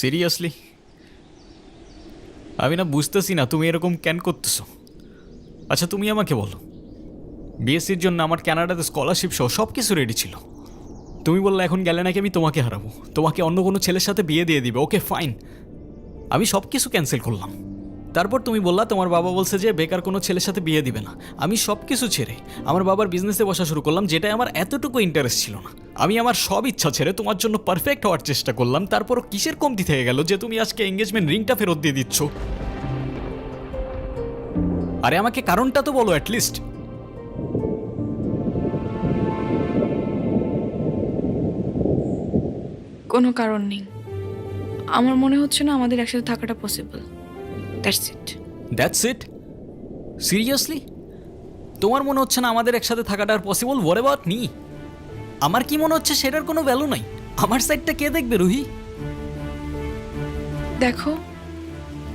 Seriously আমি না বুঝতেছি না, তুমি এরকম কেন করতেছো? আচ্ছা তুমি আমাকে বলো। বিএসসির জন্য আমার ক্যানাডাতে স্কলারশিপ সহ সব কিছু রেডি ছিল। তুমি বললে, এখন গেলে নাকি আমি তোমাকে হারাবো। তোমাকে অন্য কোনো ছেলের সাথে বিয়ে দিয়ে দিবে। ওকে ফাইন আমি সব কিছু ক্যান্সেল করলাম। তারপর তুমি বললা, তোমার বাবা বলছে যে বেকার কোনো ছেলের সাথে বিয়ে দিবে না। আমি সব কিছু ছেড়ে আমার বাবার বিজনেসে বসা শুরু করলাম যেটাই আমার এতটুকু ইন্টারেস্ট ছিল না। আমি আমার সব ইচ্ছা ছেড়ে তোমার জন্য পারফেক্ট হওয়ার চেষ্টা করলাম, তারপরও কিসের কমতি থেকে গেল যে তুমি আজকে এঙ্গেজমেন্ট রিংটা ফেরত দিয়ে দিচ্ছ? আরে, আমাকে কারণটা তো বলো অ্যাটলিস্ট কোনো কারণ নেই। আমার মনে হচ্ছে না আমাদের একসাথে থাকাটা possible that's it that's it seriously তোমার মনে হচ্ছে না আমাদের একসাথে থাকাটা আর পসিবল ওয়ার অ্যাবাউট মি আমার কি মনে হচ্ছে সেটার কোনো ভ্যালু নাই? আমার সাইডটা কে দেখবে রুহি? দেখো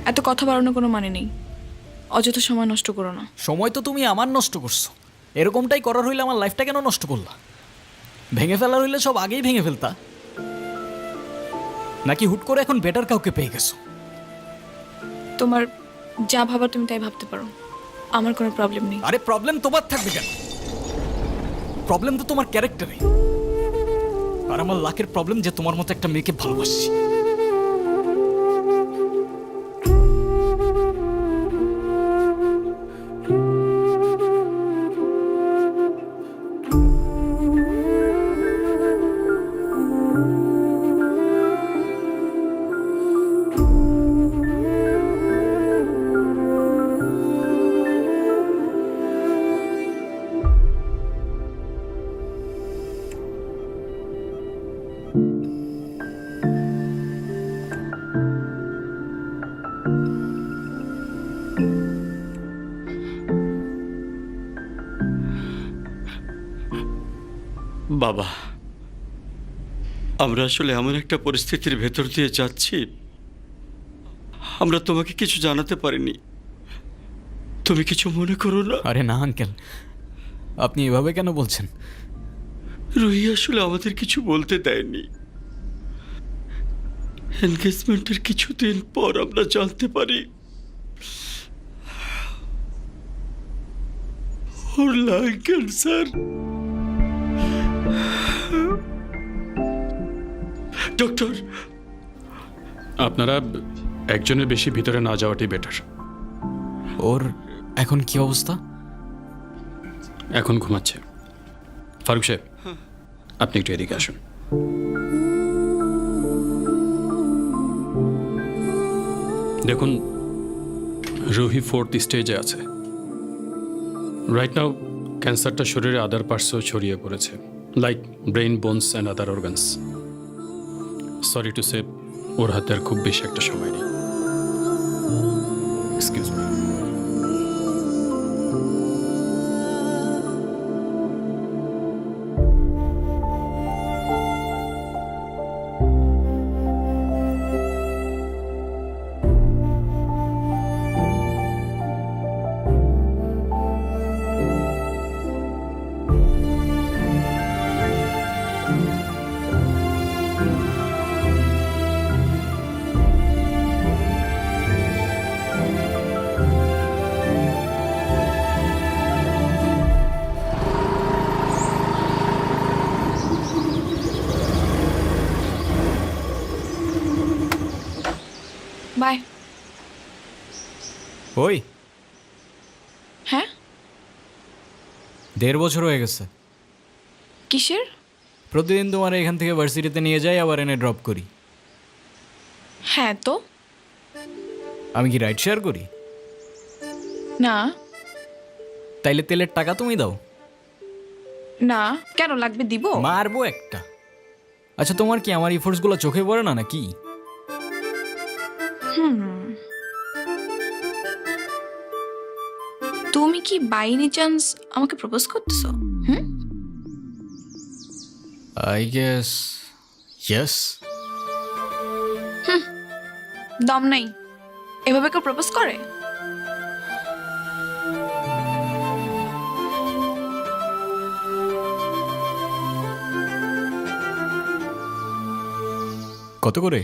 এত কথা বাড়ানোর কোনো মানে নেই। অযথা সময় নষ্ট করো না। সময় তো তুমি আমার নষ্ট করছ। এরকমটাই করার হইলে আমার লাইফটা কেন নষ্ট করলা? ভেঙে ফেলার হইলে সব আগেই ভেঙে ফেলতা। নাকি হুট করে এখন বেটার কাউকে পেয়ে গেছো? তোমার যা ভাবার তুমি তাই ভাবতে পারো। আমার কোনো প্রবলেম নেই। আরে প্রবলেম তোমার থাকবে কেন? প্রবলেম তো তোমার ক্যারেক্টারে আর আমার লাকের প্রবলেম যে তোমার মতো একটা মেয়েকে ভালোবাসছি। আমরা আসলে এমন একটা পরিস্থিতির ভেতর দিয়ে যাচ্ছি। আমরা তোমাকে কিছু জানাতে পারিনি। তুমি কিছু মনে করো না? আরে না আঙ্কেল। আপনি এভাবে কেন বলছেন? রুহি আসলে আমাদের কিছু বলতে দেয়নি। এনগেজমেন্টের কিছুদিন পর আমরা জানতে পারি ওর লাং ক্যান্সার ডক্টর আপনারা একজনের বেশি ভিতরে না যাওয়াটাই বেটার ওর এখন কি অবস্থা? এখন ঘুমাচ্ছে। ফারুক সাহেব আপনি একটু এদিকে আসুন। দেখুন রুহি ফোর্থ স্টেজে আছে। রাইট নাও ক্যান্সারটা শরীরে আদার পার্টসও ছড়িয়ে পড়েছে। Like brain bones and other organs sorry to say ওর হাতে আর খুব বেশি একটা সময় নেই। বাই ওই। হ্যাঁ? দেড় বছর হয়ে গেছে। কিসের? প্রতিদিন তোমার এখান থেকে ভার্সিটিতে নিয়ে যাই আবার এনে ড্রপ করি। হ্যাঁ তো? আমি কি রাইড শেয়ার করি? না। তাইলে তেলের টাকা তুমি দাও। না কেন লাগবে দিব? মারবো একটা। আচ্ছা তোমার কি আমার ইফোর্টসগুলো চোখে পড়ে না নাকি? তুমি কি বাইনি চান্স আমাকে প্রপোজ করতেছো? হুম? আই গেস ইয়েস দম নাই। এভাবে কেউ প্রপোজ করে? কত করে?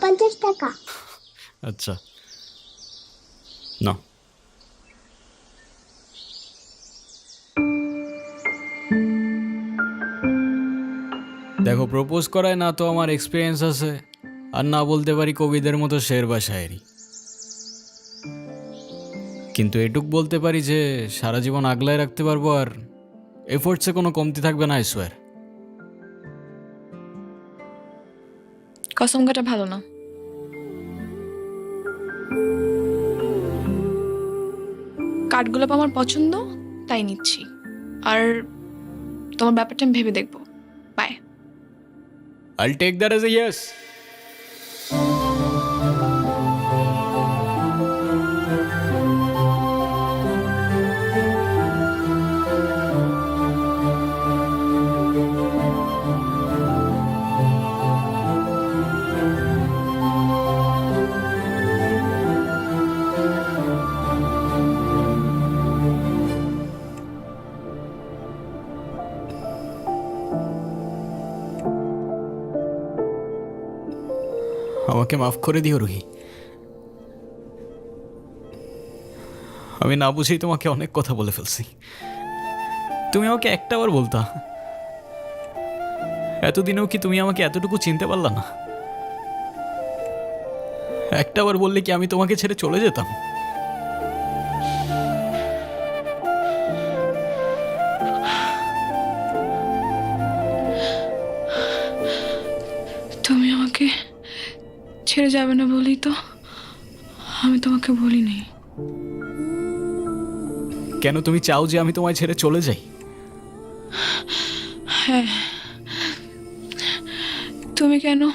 পঞ্চাশ টাকা। আচ্ছা। না। দেখো প্রপোজ করায় না তো আমার এক্সপিরিয়েন্স আছে আর না বলতে পারি কবিদের মতো শের বা শায়েরি। কিন্তু এটুক বলতে পারি যে সারা জীবন আগলায় রাখতে পারব আর এফোর্টসে কোনো কমতি থাকবে না আইসোয়ার কসম কাটা ভালো না। কাঠগোলাপ আমার পছন্দ, তাই নিচ্ছি। আর তোমার ব্যাপারটা আমি ভেবে দেখব। By I take that as a yes. আমাকে মাফ করে দিও, রুহি। আমি না বুঝেই তোমাকে অনেক কথা বলে ফেলছি। তুমি আমাকে একটা বার বলতা। এতদিনেও কি তুমি আমাকে এতটুকু চিনতে পারলা না? একটা একটাবার বললে কি আমি তোমাকে ছেড়ে চলে যেতাম? ছেড়ে যাবে না বলেই তো আমি তোমাকে বলিনি। কেন তুমি চাও যে আমি তোমায় ছেড়ে চলে যাই? হ্যাঁ। তুমি কেন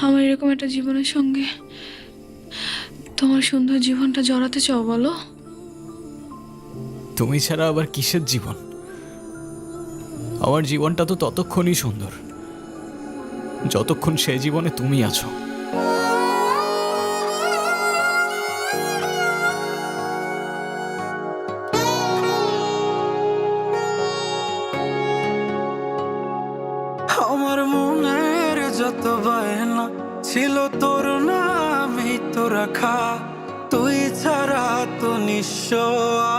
আমার এরকম একটা জীবনের সঙ্গে তোমার সুন্দর জীবনটা জড়াতে চাও বলো? তুমি ছাড়া আবার কিসের জীবন? আমার জীবনটা তো ততক্ষণই সুন্দর। যতক্ষণ সে জীবনে তুমি আছো। আমার মনের যত বায়না ছিল তোর নামই তো রাখা। তুই ছাড়া তো নিঃস্ব,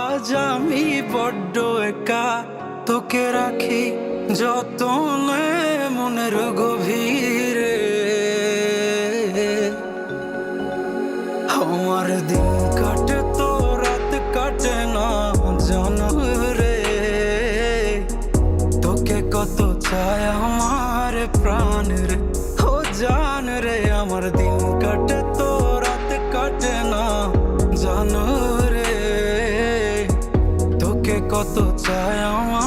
আজ আমি বড্ড একা। তোকে রাখি যতনে মনের গভীরে। আমার দিন কাটে তো রাত কাটে না জানো রে। তোকে কত চায় প্রাণ রে। ও জান রে, আমার দিন কাটে, তো রাত কাটে না। জানো রে, তোকে কত চায় আমার?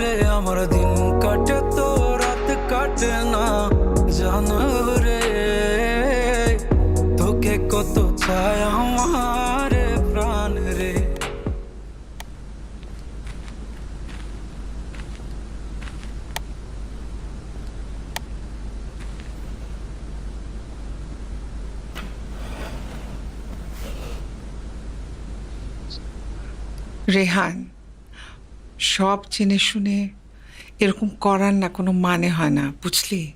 রে, আমার দিন কাটে তো রাত কাটে না, জান রে। তোকে কত চায় আমার প্রাণ রে। রেহান সব জেনে শুনে এরকম করার না কোনো মানে হয় না বুঝলি?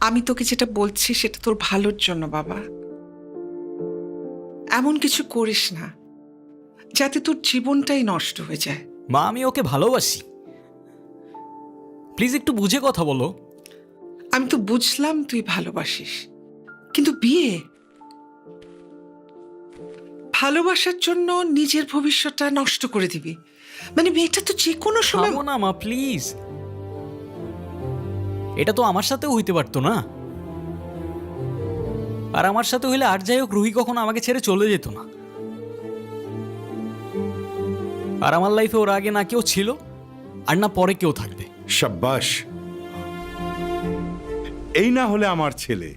আমি তোকে যেটা বলছি সেটা তোর ভালোর জন্য বাবা। এমন কিছু করিস না যাতে তোর জীবনটাই নষ্ট হয়ে যায়। মা আমি ওকে ভালোবাসি। প্লিজ একটু বুঝে কথা বলো। আমি তো বুঝলাম তুই ভালোবাসিস কিন্তু বিয়ে? ভালোবাসার জন্য নিজের ভবিষ্যৎটা নষ্ট করে দিবি। মানে মেয়েটা তো যে কোনো সময় থামো না মা প্লিজ এটা তো আমার সাথেও হইতে পারতো না। আর আমার সাথে হইলে আর যাই হোক রুহি কখনো আমাকে ছেড়ে চলে যেত না। আর আমার লাইফে ওর আগে না কেউ ছিল আর না পরে কেউ থাকবে। সাব্বাস এই না হলে আমার ছেলে।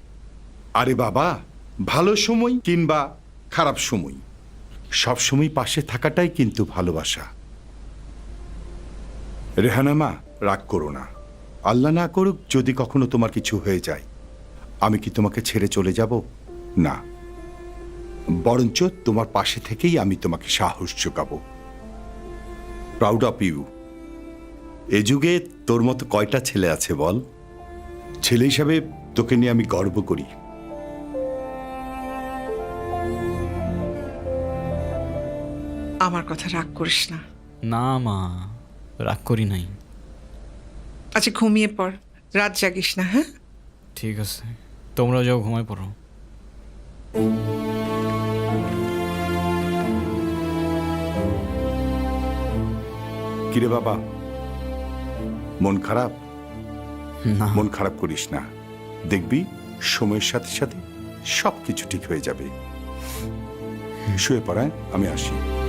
আরে বাবা ভালো সময় কিংবা খারাপ সময়। সব সময় পাশে থাকাটাই কিন্তু ভালোবাসা। রেহানা মা রাগ করো না। আল্লাহ না করুক যদি কখনো তোমার কিছু হয়ে যায়। আমি কি তোমাকে ছেড়ে চলে যাব? না। বরঞ্চ তোমার পাশে থেকেই আমি তোমাকে সাহস যোগাবো। প্রাউড অফ ইউ এ যুগে তোর মতো কয়টা ছেলে আছে বল? ছেলে হিসাবে তোকে নিয়ে আমি গর্ব করি। আমার কথা রাগ করিস না। না মা। রাগ করি নাই। আচ্ছা ঘুমিয়ে পড়। রাত জাগিস না হ্যাঁ? ঠিক আছে। তোমরা যাও ঘুমায় পড়ো। কিরে বাবা মন খারাপ? না। মন খারাপ করিস না। দেখবি সময়ের সাথে সাথে সব কিছু ঠিক হয়ে যাবে। শুয়ে পড়ায় আমি আসি।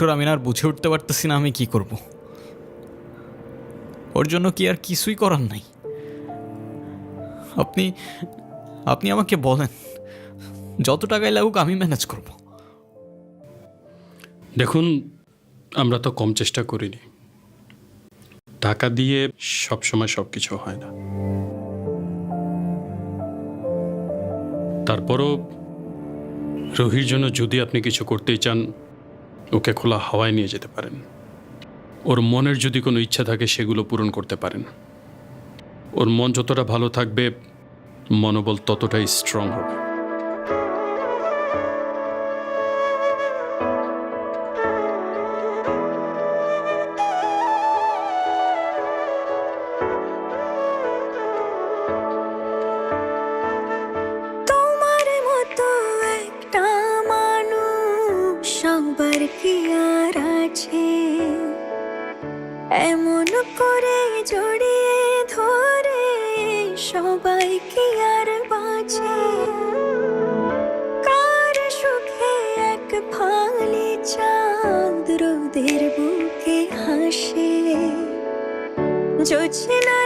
ডক্টর আমি আর বুঝে উঠতে পারতেছি না আমি কি করব। ওর জন্য কি আর কিছুই করার নাই। আপনি আপনি আমাকে বলেন, যত টাকায় লাগুক আমি ম্যানেজ করব। দেখুন, আমরা তো কম চেষ্টা করিনি। টাকা দিয়ে সব সময় সব কিছু হয় না। তারপরও রোহির জন্য যদি আপনি কিছু করতেই চান ওকে খোলা হাওয়ায় নিয়ে যেতে পারেন। ওর মনের যদি কোনো ইচ্ছা থাকে, সেগুলো পূরণ করতে পারেন। ওর মন যতটা ভালো থাকবে, মনোবল ততটাই স্ট্রং হবে। ফালি চাঁদ রোদের বুকে হাসে। জোছনা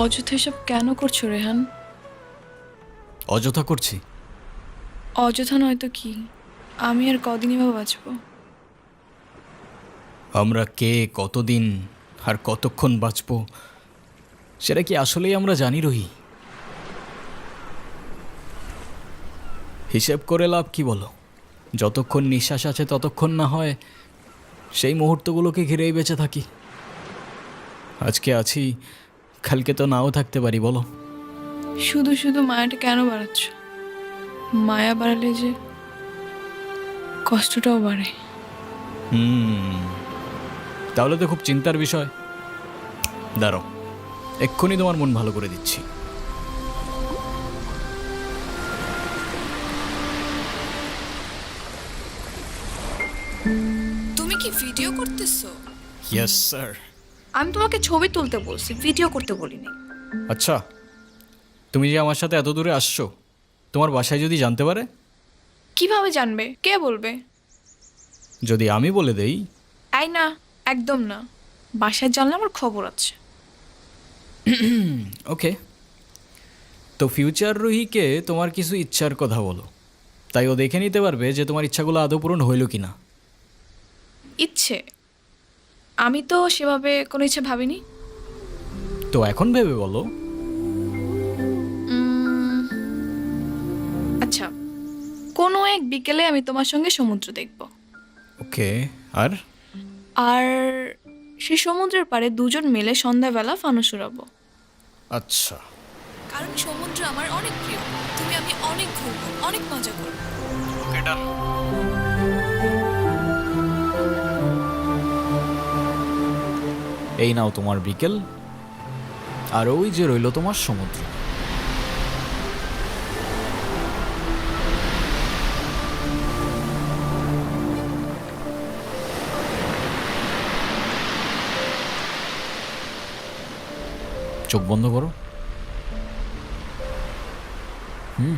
অযথা এসব কেন করছ রেহান? অযথা করছি। অযথা নয়তো কি? আমি আর কদিনই বা বাঁচবো? আমরা কে কতদিন আর কতক্ষণ বাঁচবো সেটা কি আসলেই আমরা জানি রহি? হিসেব করে লাভ কি বলো? যতক্ষণ নিঃশ্বাস আছে ততক্ষণ না হয় সেই মুহূর্তগুলোকে ঘিরেই বেঁচে থাকি। আজকে আছি কালকে তো নাও থাকতে পারি বলো। শুধু শুধু মায়াটা কেন বাড়াচ্ছ? মায়া বাড়ালে যে কষ্টটাও বাড়ে। হুম তাহলে তো খুব চিন্তার বিষয়। দাঁড়ো এক্ষুনি তোমার মন ভালো করে দিচ্ছি। তুমি কি ভিডিও করতেছো? ইয়েস স্যার আমি তোমাকে ছবি তুলতে বলছি ভিডিও করতে বলিনি। আচ্ছা তুমি যে আমার সাথে এত দূরে আসছো তোমার বাসায় যদি জানতে পারে? কীভাবে জানবে? কে বলবে? যদি আমি বলে দেই? আই না একদম না। বাসায় জানলে আমার খবর আছে। ওকে তো ফিউচার রুহিকে তোমার কিছু ইচ্ছার কথা বলো। তাই ও দেখে নিতে পারবে যে তোমার ইচ্ছাগুলো আদৌ পূরণ হইল কি না ইচ্ছে? আমি তো সেভাবে কোনো ইচ্ছে ভাবিনি। তো এখন ভেবে বলো। আচ্ছা কোনো এক বিকেলে আমি তোমার সঙ্গে সমুদ্র দেখব। ওকে আর? আর সেই সমুদ্রের পাড়ে দুজন মিলে সন্ধ্যাবেলা ফানুস উড়াবো। আচ্ছা। কারণ সমুদ্র আমার অনেক প্রিয়। তুমি আমি অনেক ঘুরবো অনেক মজা করব। ওকে ডান। এই নাও তোমার বিকেল আর ওই যে রইল তোমার সমুদ্র। চোখ বন্ধ করো। হুম।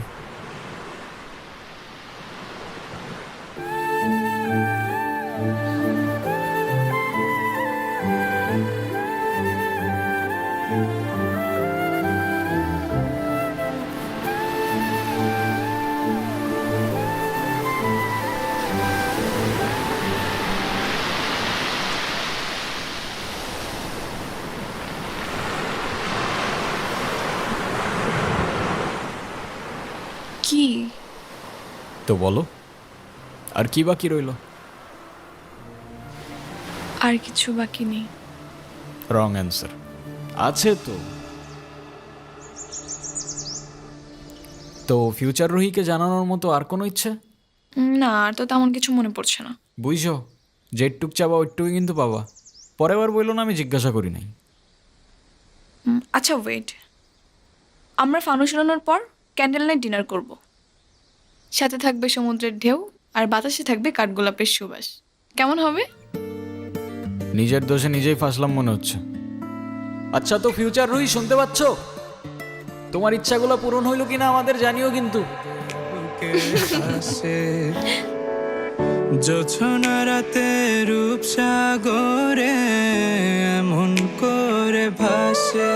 বলো। আর কি বাকি রইল? আর কিছু বাকি নেই। রং অ্যান্সার আছে তো। তো ফিউচার রোহিকে জানানোর মতো আর কোনো ইচ্ছে? না আর তো তেমন কিছু মনে পড়ছে না। বুঝছ? যেটুক চাবা ওইটুকুই কিন্তু পাবা পরের বার বলল না আমি জিজ্ঞাসা করি নাই। আচ্ছা ওয়েট আমরা ফানুস উড়ানোর পর ক্যান্ডেল নাইট ডিনার করব। সাথে থাকবে সমুদ্রের ঢেউ আর বাতাসে থাকবে কাঠগোলাপের সুবাস। কেমন হবে? নিজের দোষে নিজেই ফাঁসলাম মনে হচ্ছে। আচ্ছা তো ফিউচার রুই শুনতে পাচ্ছ? তোমার ইচ্ছাগুলো পূরণ হইল কিনা আমাদের জানিও কিন্তু। জোছনা রাতে রূপসাগরে এমন করে ভাসে।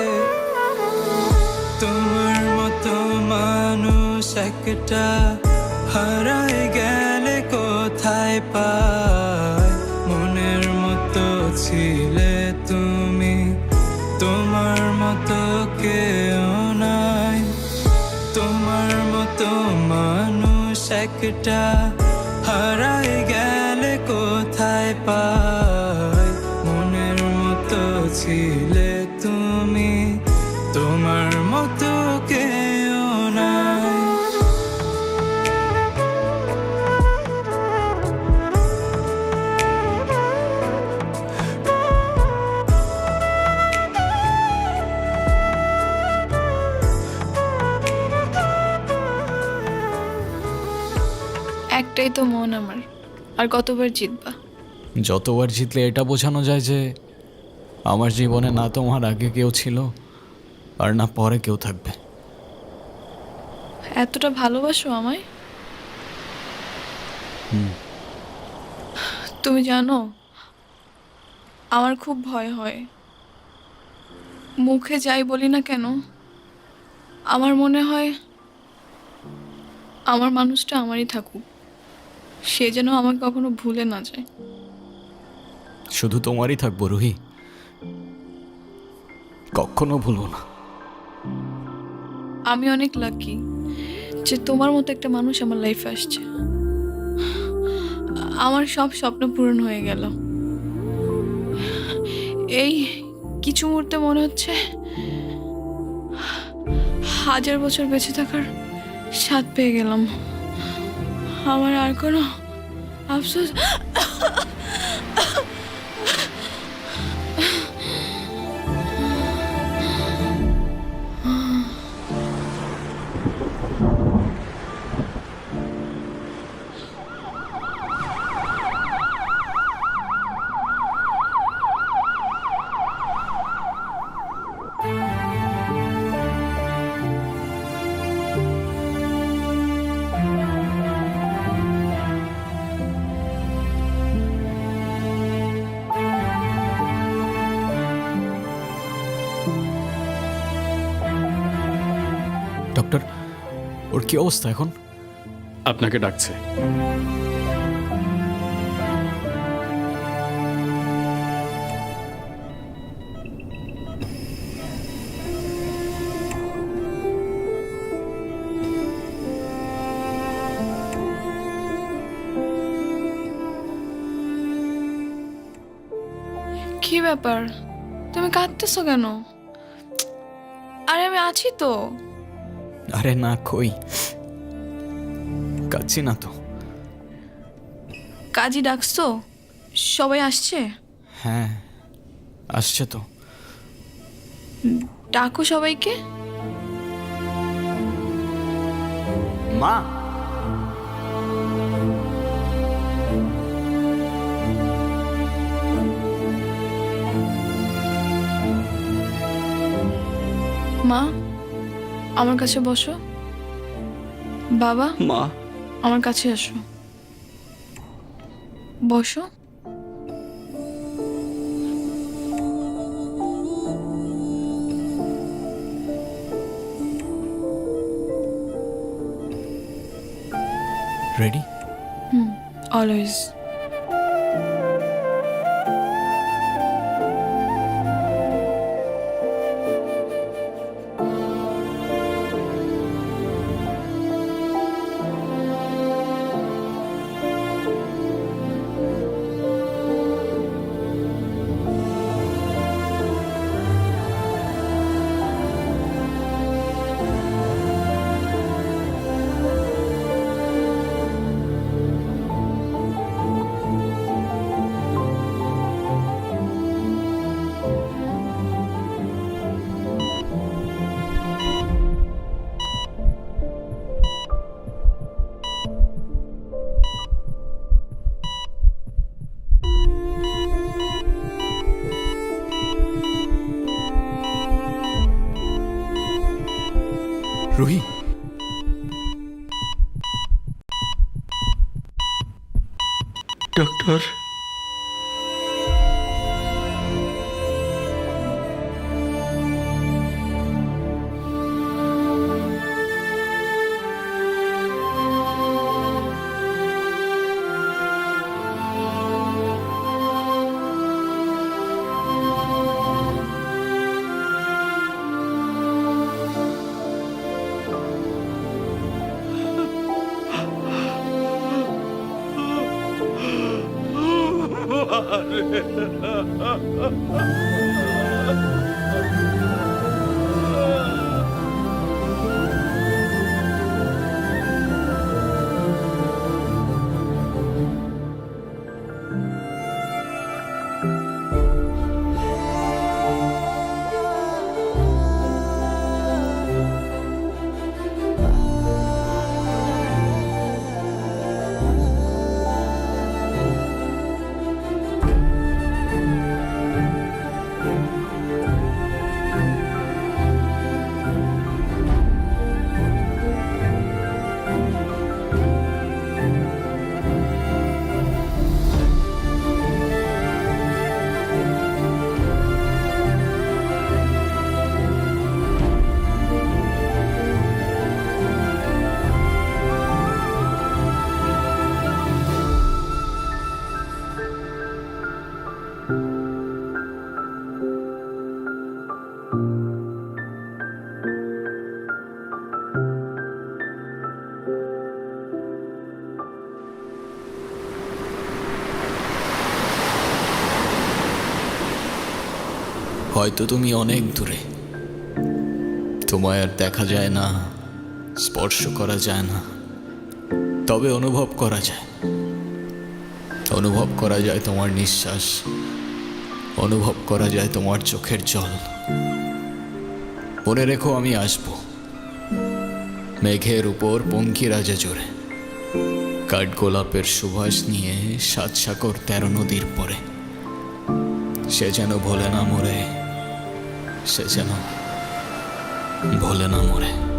তোমার মতো মানুষ একটা হারাই গেলে কোথায় পায়? মনের মতো ছিলে তুমি, তোমার মতো কেউ নাই। তোমার মতো মানুষ একটা হারাই গেলে কোথায় পায়? মনের মতো ছিলে একটাই তো মন আমার। আর কতবার জিতবা? যতবার জিতলে এটা বোঝানো যায় যে আমার জীবনে না তোমার আগে কেউ ছিল আর না পরে কেউ থাকবে। এতটা ভালোবাসো আমায়? তুমি জানো আমার খুব ভয় হয়। মুখে যাই বলি না কেন আমার মনে হয় আমার মানুষটা আমারই থাকুক। সে যেন আমাকে কখনো ভুলে না যায়। শুধু তোমারই থাকব রুহি। কখনো ভুলবো না। আমি অনেক লাকি যে তোমার মতো একটা মানুষ আমার লাইফে আসছে। আমার সব স্বপ্ন পূরণ হয়ে গেল। এই কিছু মুহূর্তে মনে হচ্ছে হাজার বছর বেঁচে থাকার স্বাদ পেয়ে গেলাম। আমার আর কোনো আফসোস কি অবস্থা এখন? আপনাকে ডাকছে। কি ব্যাপার? তুমি কাঁদতেছো কেন? আরে আমি আছি তো। আরে না কই? কাচ্ছি না তো। কাজী ডাকছো? সবাই আসছে? হ্যাঁ আসছে তো। ডাকো সবাইকে। মা! মা? আমার কাছে বসো। বাবা মা। আমার কাছে আসো। বসো। Ready hmm always Ruhi doctor হয়তো তুমি অনেক দূরে। তোমায় আর দেখা যায় না, স্পর্শ করা যায় না। তবে অনুভব করা যায়। অনুভব করা যায় তোমার নিঃশ্বাস। অনুভব করা যায় তোমার চোখের জল। মনে রেখো আমি আসব। মেঘের উপর পঙ্কিরাজে জোরে। কাঠ গোলাপের সুবাস নিয়ে সাত সাগর তেরো নদীর পরে। সে যেন ভোলে না মরে সে যেন ভোলে না মরে।